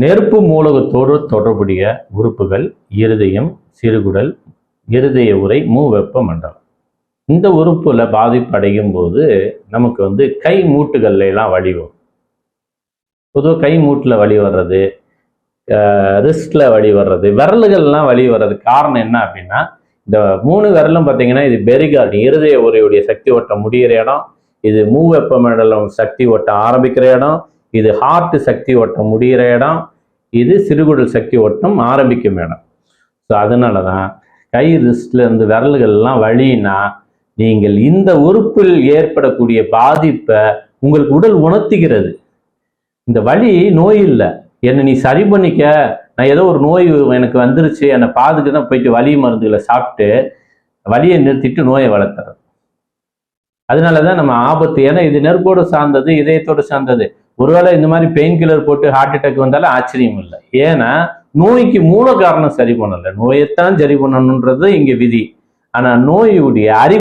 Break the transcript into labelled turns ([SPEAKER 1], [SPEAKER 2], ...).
[SPEAKER 1] நெருப்பு மூலகத்தோடு தொடர்புடைய உறுப்புகள் இருதயம் சிறுகுடல் இருதய உரை மூவெப்ப மண்டலம். இந்த உறுப்புல பாதிப்பு அடையும் போது நமக்கு வந்து கை மூட்டுகள்ல எல்லாம் வழி வரும். பொதுவாக கை மூட்டில் வழி வர்றது ரிஸ்ட்ல வழி வர்றது விரல்கள்லாம் வழி வர்றது காரணம் என்ன அப்படின்னா இந்த மூணு விரலும் பார்த்தீங்கன்னா இது பெரிகார்டு இருதய உரையுடைய சக்தி ஓட்டம் முடிகிற இடம் இது மூவெப்ப மண்டலம் சக்தி ஓட்டம் ஆரம்பிக்கிற இடம் இது ஹார்ட் சக்தி ஓட்டம் முடிகிற இடம் இது சிறுகுடல் சக்தி ஓட்டம் ஆரம்பிக்கும் இடம். ஸோ அதனால தான் கை ரிஸ்ட்ல இருந்து விரல்கள்லாம் வழினா நீங்கள் இந்த உறுப்பில் ஏற்படக்கூடிய பாதிப்பை உங்களுக்கு உடல் உணர்த்துகிறது. இந்த வழி நோய் இல்லை. என்னை நீ சரி பண்ணிக்க. நான் ஏதோ ஒரு நோய் எனக்கு வந்துருச்சு. என்னை பாதுக்கு தான் போயிட்டு வலி மருந்துகளை சாப்பிட்டு வலியை நிறுத்திட்டு நோயை வளர்த்துறது. அதனால தான் நம்ம ஆபத்து. ஏன்னா இது நெருப்போடு சார்ந்தது இதயத்தோடு சார்ந்தது. ஒருவேளை இந்த மாதிரி பெயின் கில்லர் போட்டு ஹார்ட் அட்டாக் வந்தாலும் ஆச்சரியம் இல்லை. ஏன்னா நோய்க்கு மூல காரணம் சரி பண்ணலை. நோயைத்தான் சரி பண்ணணுன்றது இங்க விதி. ஆனா நோயுடைய அறி